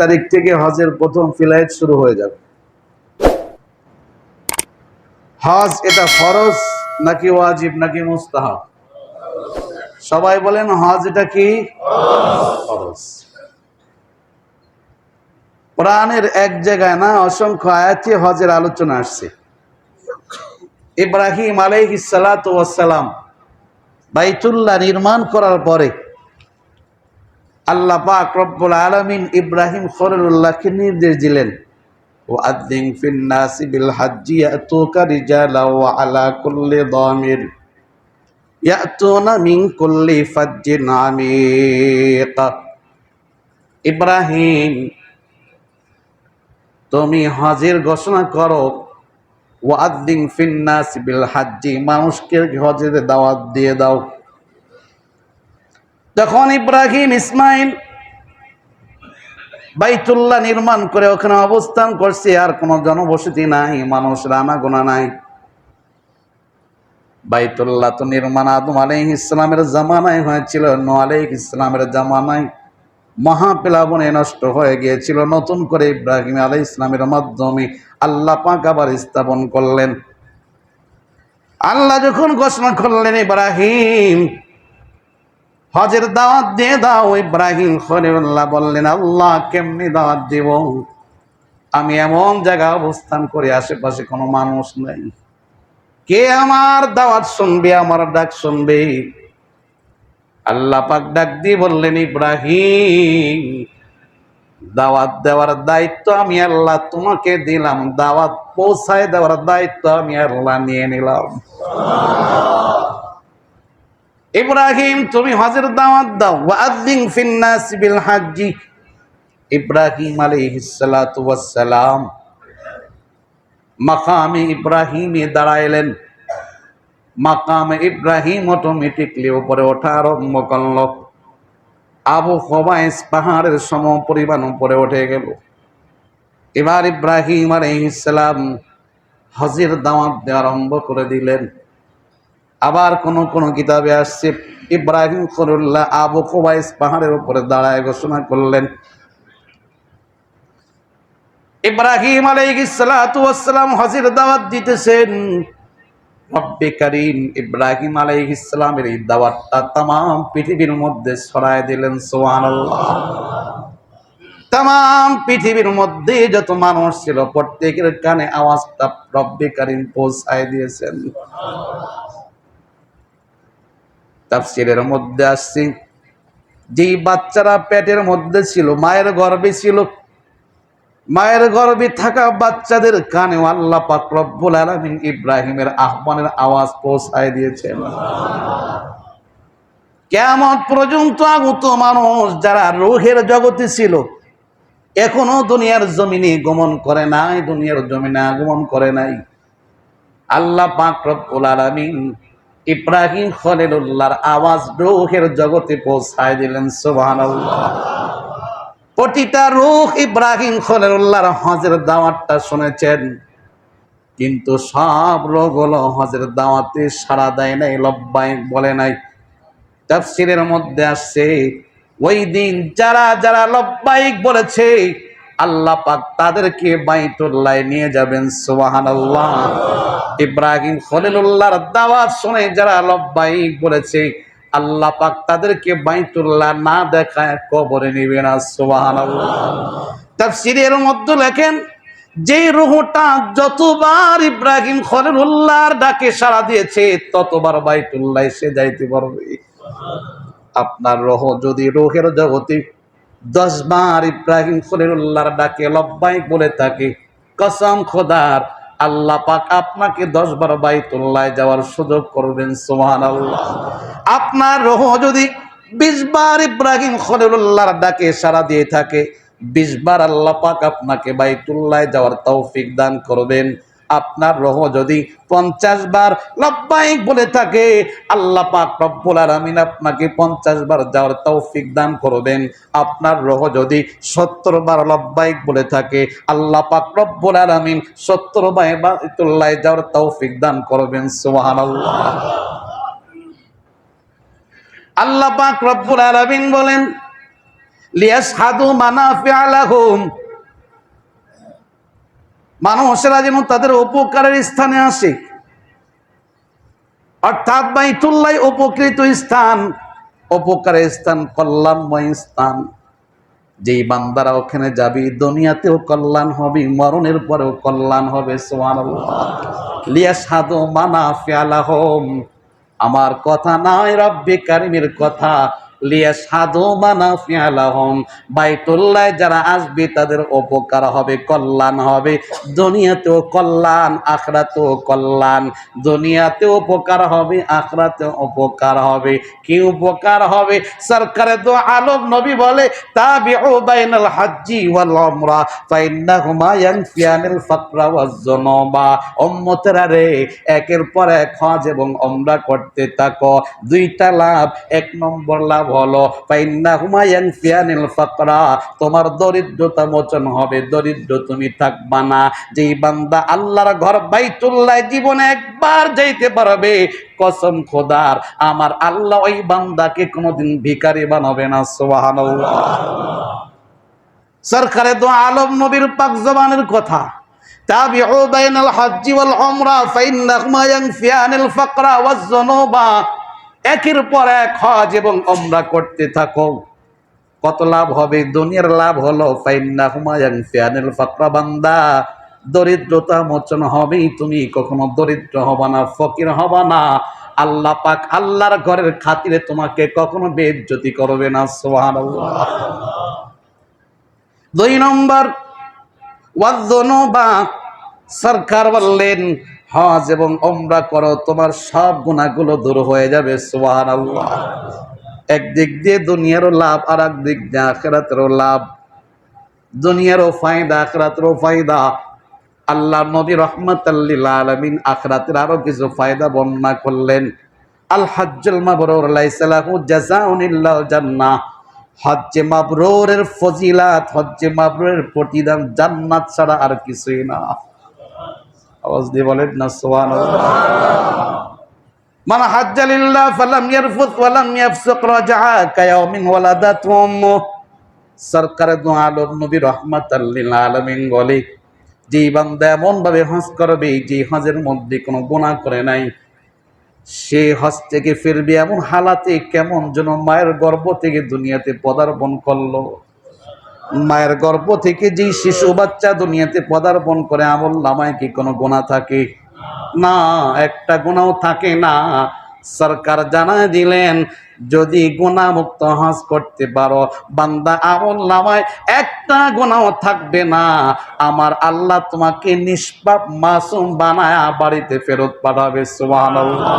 তারিখ থেকে হজের প্রথম ফ্লাইট শুরু হয়ে যাবে। হজ এটা ফরজ নাকি ওয়াজিব নাকি মুস্তাহাব? সবাই বলেন, হজ এটা কি? ফরজ। কোরআনের এক জায়গায় না অসংখ্য আয়াতে হজের আলোচনা আসছে। ইব্রাহিম আলাইহিস সালাম বাইতুল্লাহ নির্মাণ করার পরে আল্লাহ পাক রব্বুল আলামিন ইব্রাহিম খলিলুল্লাহকে নির্দেশ দিলেন ওয়াদ্দিন ফিন নাসি বিল হাজ্জি ইয়াতুকা রিজালা ওয়া আলা কুল্লি দামির, ইয়াতুনা মিন কুল্লি ফাজ্জিন আমিক। ইব্রাহিম, তুমি হজের ঘোষণা করো ওয়াদ্দিন ফিন নাসি বিল হাজ্জি মানুষকে হজের দাওয়াত দিয়ে দাও। তখন ইব্রাহিম, ইসমাইল বাইতুল্লাহ নির্মাণ করে ওখানে অবস্থান করছে, আর কোনো জনবসতি নাই, মানুষ রানা গোনা নাই। বাইতুল্লাহ তো নির্মাণ আদম আলাইহ ইসলামের জামানায় হয়েছিল নো আলাইহ ইসলামের জামানায় মহাপ্লাবনে নষ্ট হয়ে গিয়েছিল। নতুন করে ইব্রাহিম আলাই ইসলামের মাধ্যমে আল্লাহ পাক আবার স্থাপন করলেন। আল্লাহ যখন ঘোষণা করলেন, ইব্রাহিম হজের দাওয়াত দিয়ে দাও, ইব্রাহিম খলিল্লাহ বললেন, আল্লাহ কেমনি দাওয়াত দিব? আমি এমন জায়গা অবস্থান করে, আশেপাশে কোনো মানুষ নেই। কে আমার দাওয়াত শুনবে, আমার ডাক শুনবে? আল্লাহ পাক ডাক দিয়ে বললেন, ইব্রাহিম, দাওয়াত দেওয়ার দায়িত্ব আমি আল্লাহ তোমাকে দিলাম। দাওয়াত পৌঁছায় দেওয়ার দায়িত্ব আমি আল্লাহ নিয়ে নিলাম। ইব্রাহিম, তুমি হজের দাওয়াত দাও। ওয়াদ্দিন ফিন্নাস বিল হাজ্জি ইব্রাহিম আলাইহিস সালাতু ওয়াস সালাম মাকামে ইব্রাহিমে দাঁড়াইলেন। মাকামে ইব্রাহিম অটোমেটিকলি উপরে ওঠা আরম্ভ করল। আবু হবাইস পাহাড়ের সম পরিমাণ উপরে উঠে গেল। এবার ইব্রাহিম আলাইহিস সালাম হজের দাওয়াত দেওয়া আরম্ভ করে দিলেন। আবার কোন কোন কিতাবে আসছে, ইব্রাহিম খরুল্লাহ আবু খুবাইস পাহাড়ের উপরে দাঁড়ায় ঘোষণা করলেন। ইব্রাহিম আলাইহিসসালাম হজের দাওয়াত দিতেছেন। রব্বে করিম ইব্রাহিম আলাইহিসসালামের এই দাওয়াতটা তাম পৃথিবীর মধ্যে ছড়ায় দিলেন, সুবহানাল্লাহ। তাম পৃথিবীর মধ্যে যত মানুষ ছিল, প্রত্যেকের কানে আওয়াজটা রব্বে পৌঁছায় দিয়েছেন। তাফসিরের মধ্যে আসছি। যেই বাচ্চারা পেটের মধ্যে ছিল, মায়ের গর্ভে ছিল, মায়ের গর্ভে থাকা বাচ্চাদের কানেও আল্লাহ পাক রব্বুল আলামিন ইব্রাহিমের আহ্বানের আওয়াজ পৌঁছায় দিয়েছেন। কেমন পর্যন্ত আগত মানুষ যারা রোহের জগতে ছিল, এখনও দুনিয়ার জমিনে গমন করে নাই, দুনিয়ার জমিনে আগমন করে নাই। আল্লাহ পাক রব্বুল আলামিন ইব্রাহিম খলিলুল্লাহর আওয়াজ রুহের জগতে পৌঁছায় দিলেন, সুবহানাল্লাহ। প্রতিটা রুহ ইব্রাহিম খলিলুল্লাহর হজের দাওয়াতটা শুনেছেন, কিন্তু সব রোগ হলো হজের দাওয়াতে সাড়া দেয় নাই লব্বাই বলে নাই। তাফসিরের মধ্যে আসছে, ওই দিন যারা যারা লব্বাইক বলেছে, আল্লাহ পাক তাদেরকে বাইতুল্লাহ নিয়ে যাবেন, সুবহানাল্লাহ। ইব্রাহিম খলিলুল্লাহর দাওয়াত শুনে যারা লব্বাইক বলেছে, আল্লাহ পাক তাদেরকে বাইতুল্লাহ না দেখায় কবরে নিবে না, সুবহানাল্লাহ। তাফসীরের মধ্যে লেখেন যে রুহটা যতবার ইব্রাহিম খলিলুল্লাহর ডাকে সাড়া দিয়েছে, ততবার বাইতুল্লাহ সে যাইতে পারবে। আপনার রহ যদি রোহের জগতে দশ বার ইব্রাহিম খলিলুল্লাহর ডাকে লব্বাইক বলে থাকে, কসম খোদার আল্লাহ পাক আপনাকে দশ বার বাইতুল্লায় যাওয়ার সুযোগ করবেন সোহান আল্লাহ আপনার রহ যদি বিশ বার ইব্রাহিম খলিলুল্লাহর ডাকে সারা দিয়ে থাকে বিশ বার আল্লাহ পাক আপনাকে বাইতুল্লায় যাওয়ার তৌফিক দান করবেন। আপনার রহ যদি পঞ্চাশ বার লব্বাইক বলে থাকে, আল্লাহ পাক রব্বুল আলামিন আপনাকে পঞ্চাশ বার যাওয়ার তৌফিক দান করবেন। আপনার রহ যদি সত্তর বার লব্বাইক বলে থাকে, আল্লাহ পাক রব্বুল আলামিন সত্তর বার বাইতুল্লাহ যাওয়ার তৌফিক দান করবেন। সুবহানাল্লাহ। আল্লাহ পাক রব্বুল আলামিন বলেন লিয়াসহাদু মানাফিআ লাহুম। মানুষেরা যেন তাদের উপকারের স্থানে আসে। অর্থাৎ বাইতুল্লাহ উপকৃত স্থান, উপকারের স্থান কল্যাণময় স্থান। যেই বান্দারা ওখানে যাবি, দুনিয়াতেও কল্যাণ হবে, মরণের পরেও কল্যাণ হবে লিয়াসাদু মানাফিয়ালাহম আমার কথা নয় রব্বি কারিমের কথা লিয়াসাদু মানাফিয়ালাহম বাইতুল্লাহ যারা আসবে, তাদের উপকার হবে, কল্যাণ হবে। দুনিয়াতেও কল্যাণ, আখরাতেও কল্যাণ। দুনিয়াতেও উপকার হবে, আখরাতেও উপকার হবে। কি উপকার হবে? সরকারে তো আলম নবী বলে, তাবিউ বাইনাল হাজ্জি ওয়াল উমরা, ফাইন্নাহুমা ইয়ানফিয়ানিল রে, একের পর এক হজ এবং উমরা করতে থাকো। দুইটা লাভ, এক নম্বর লাভ হলো ফাইন্নাহুমা ইয়ানফিয়ানিল ফাকরা। তোমার দরিদ্রতা মোচন হবে, দরিদ্র তুমি থাকবা না। যেই বান্দা আল্লাহর ঘর বাইতুল্লাহ জীবনে একবার যাইতে পারবে, কসম খোদার, আমার আল্লাহ ওই বান্দাকে কোনোদিন ভিখারি বানাবে না, সুবহানাল্লাহ। সরকারে তো আলম নবীর পাক জবানের কথা। তাবিউ বাইনাল হজ্জি ওয়াল উমরা, ফাইন্নাহুমা ইয়ানফিয়ানিল ফাকরা ওয়াজ যুনুবা একের পর এক হজ এবং উমরা করতে থাকো। কত লাভ হবে? দুনিয়ার লাভ হলো ফাইন্নাহুমা ইয়ানফিয়ানিল ফাকরা বান্দা দরিদ্রতা মোচন হবেই, তুমি কখনো দরিদ্র হবা না, ফকির হবা না। আল্লাহ পাক আল্লাহর ঘরের খাতিরে তোমাকে কখনো বেজ্জতি করবে না, সুবহানাল্লাহ। দুই নম্বর, ওয়াজ্জনুবা, সরকার বললেন হজ এবং ওমরা করো, তোমার সব গুণাগুলো দূর হয়ে যাবে সোহান আল্লাহ একদিক দিয়ে দুনিয়ারও লাভ আর এক দিক দিয়ে আখেরাতেরও লাভ। দুনিয়ারও ফায়দা, আখরাতেরও ফায়দা। আল্লাহ নবী রহমতাল্লিল আলমিন আখরাতের আরও কিছু ফায়দা বর্ণনা করলেন। আল হজ্জুল মাবরুর লাইসালাহু জাযাউন ইল্লাল জান্নাহ। হজ্জে মাবরুরের ফজিলাত, হজ্জে মাবরুরের প্রতিদান জান্নাত ছাড়া আর কিছুই না। আওয়াজ দিয়ে বলেন, না, সুবহানাল্লাহ। মান হাজ্জা লিল্লাহ ফালাম ইয়ারফুত ওয়ালাম ইয়াফসুক রাজাআ কায়াউমিন ওয়ালাদাতু উম্মুহ সরকার দু আলম নবী রহমাতাল্লিল আলামিন বলে যে বান্দা এমন ভাবে হজ করবে যে হজের মধ্যে কোনো গুনাহ করে নাই, সে হজ থেকে ফিরবে এমন হালাতে কেমন যেন মায়ের গর্ভ থেকে দুনিয়াতে পদার্পণ করল। মায়ের গর্ভ থেকে যেই শিশু বাচ্চা দুনিয়াতে পদার্পণ করে, আমল নামায় কি কোনো গোনা থাকে? না, একটা গুণাও থাকে না। সরকার জানায় দিলেন, যদি গুণামুক্ত হজ করতে পারো, বান্দা আমল নামায় একটা গোনাও থাকবে না। আমার আল্লাহ তোমাকে নিষ্পাপ মাসুম বানায় বাড়িতে ফেরত পাঠাবে, সুবহানাল্লাহ।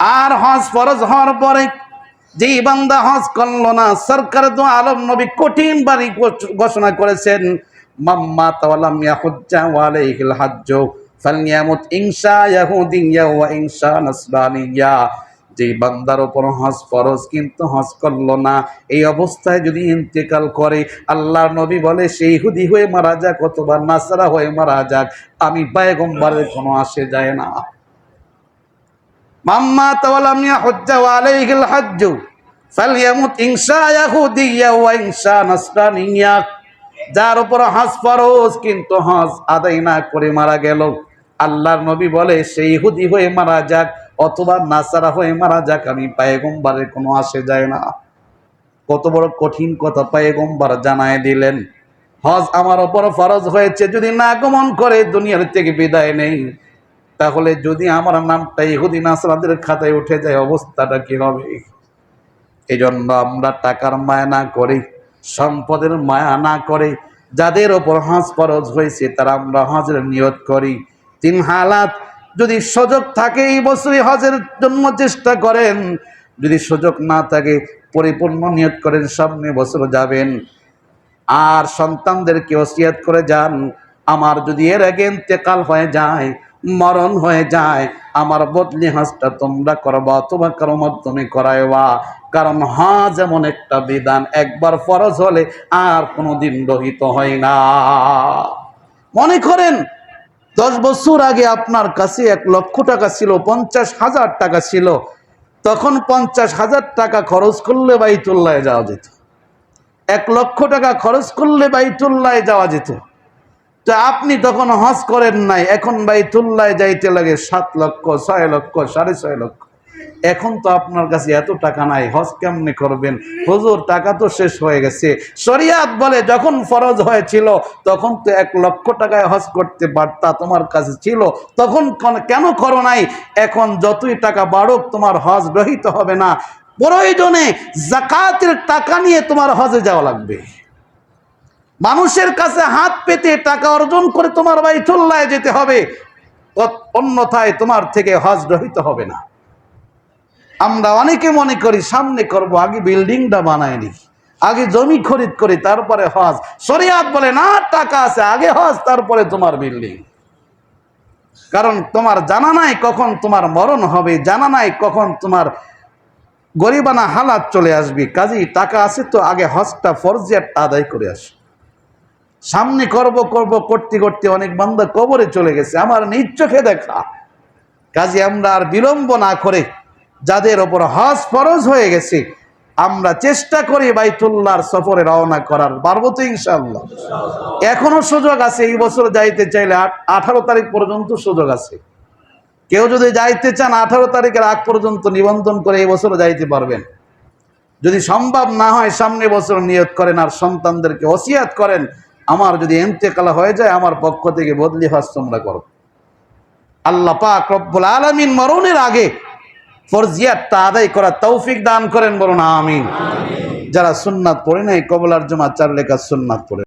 আর হজ ফরজ হওয়ার পরে যেই বান্দা হজ করল না সরকার তো আলম নবী কঠিন বাড়ি ঘোষণা করেছেন, মাম্মা তাওয়ালাম ইয়াহুজ্জা ওয়া আলাইহিল হাজ্জ ইনশা ইয়াহুদিয়্যা ওয়া ইনশা নাসরানিয়্যা যেই বান্দার উপর হজ ফরজ কিন্তু হজ করল না, এই অবস্থায় যদি ইন্তেকাল করে, আল্লাহর নবী বলে সেই হুদি হয়ে মারা যাক অথবা নাসারা হয়ে মারা যাক, আমি পায়গম্বারের কোনো আসে যায় না। মাম্মা তাওয়ালাম ইয়াহুজ্জা ওয়া আলাইহিল হাজ্জ ফালইয়ামুত ইনশা ইয়াহুদিয়্যা ওয়া ইনশা নাসরানিয়্যা যার উপর হজ ফরজ, কিন্তু হজ আদায় না করে মারা গেল। আল্লাহর নবী বলে সেই হুদি হয়ে মারা যাক, অথবা নাসারা হয়ে মারা যাক, আমি পায়েগম্বারের কোনো আসে যায় না। কত বড় কঠিন কথা পায়েগম্বার জানায় দিলেন। হজ আমার ওপর ফরজ হয়েছে, যদি না আগমন করে, দুনিয়ার থেকে বিদায় নেই। তাহলে যদি আমার নামটা ইহুদি নাসরাদের খাতায় উঠে যায়, অবস্থাটা কি হবে এই জন্য আমরা টাকার মায়া না করি, সম্পদের মায়া না করে। যাদের ওপর হজ ফরজ হয়েছে, তারা আমরা হজের নিয়ত করি। তিন হালাত, যদি সুযোগ থাকে এই বছরই হজের জন্য চেষ্টা করেন। যদি সুযোগ না থাকে, পরিপূর্ণ নিয়ত করেন, সামনে বছর যাবেন। আর সন্তানদেরকে ওসিয়াত করে যান। আমার যদি এর আগে ইন্তেকাল হয়ে যায়, মরণ হয়ে যায়, আমার বদলি হাঁসটা তোমরা করবা, অথবা কারও মাধ্যমে করাইবা। কারণ হাজ এমন একটা বিধান, একবার ফরজ হলে আর কোনোদিন রহিত হয় না। মনে করেন, দশ বছর আগে আপনার কাছে এক লক্ষ টাকা ছিল, পঞ্চাশ হাজার টাকা ছিল, তখন পঞ্চাশ হাজার টাকা খরচ করলে বাইতুল্লায় যাওয়া যেত। এক লক্ষ টাকা খরচ করলে বাইতুল্লায় যাওয়া যেত। তো আপনি তখন হজ করেন নাই, এখন বাইতুল্লায় যাইতে লাগে সাত লক্ষ, ছয় লক্ষ, সাড়ে ছয় লক্ষ। এখন তো আপনার কাছে এত টাকা নাই, হজ কেমনে করবেন? হজুর, টাকা তো শেষ হয়ে গেছে। শরিয়াত বলে যখন ফরজ হয়েছিল, তখন তো এক লক্ষ টাকায় হজ করতে পারতা তোমার কাছে ছিল। তখন কেন করো নাই? এখন যতই টাকা বাড়ুক, তোমার হজ রহিত হবে না। প্রয়োজনে জাকাতের টাকা নিয়ে তোমার হজে যাওয়া লাগবে। মানুষের কাছে হাত পেতে টাকা অর্জন করে তোমার বাইতুল্লায় যেতে হবে। অন্যথায় তোমার থেকে হজ রহিত হবে না। আমরা অনেকে মনে করি সামনে করব, আগে বিল্ডিংটা বানায় নি। আগে জমি খরিদ করি, তারপরে হজ। শরিয়াত বলে, না, টাকা আছে, আগে হজ, তারপরে তোমার বিল্ডিং। কারণ তোমার জানা নাই কখন তোমার মরণ হবে, জানা নাই কখন তোমার গরিবানা হালাত চলে আসবে। কাজেই টাকা আছে তো আগে হজটা ফরজিয়াতটা আদায় করে আস। সামনে করব করব, করতে করতে অনেক বান্দা কবরে চলে গেছে। আমার নিজ চোখে দেখা। কাজে আমরা আর বিলম্ব না করে যাদের ওপর হজ ফরজ হয়ে গেছে, আমরা চেষ্টা করি বাইতুল্লাহর সফরে রওনা করার। পারব তো ইনশাল্লাহ এখনও সুযোগ আছে, এই বছর যাইতে চাইলে আঠারো তারিখ পর্যন্ত সুযোগ আছে। কেউ যদি যাইতে চান, আঠারো তারিখের আগ পর্যন্ত নিবন্ধন করে এই বছর যাইতে পারবেন। যদি সম্ভব না হয়, সামনে বছর নিয়ত করেন আর সন্তানদেরকে ওসিয়াত করেন, আমার যদি এন্তেকালা হয়ে যায়, আমার পক্ষ থেকে বদলি হজ তোমরা করো। আল্লাহ পাক রব্বুল আলমিন মরণের আগে ফরজিয়াতটা আদায় করা তৌফিক দান করেন, বলুন, আমিন। যারা সুন্নাত পড়ে নাই কবলার জমা চার লেখা সুন্নাত পড়ে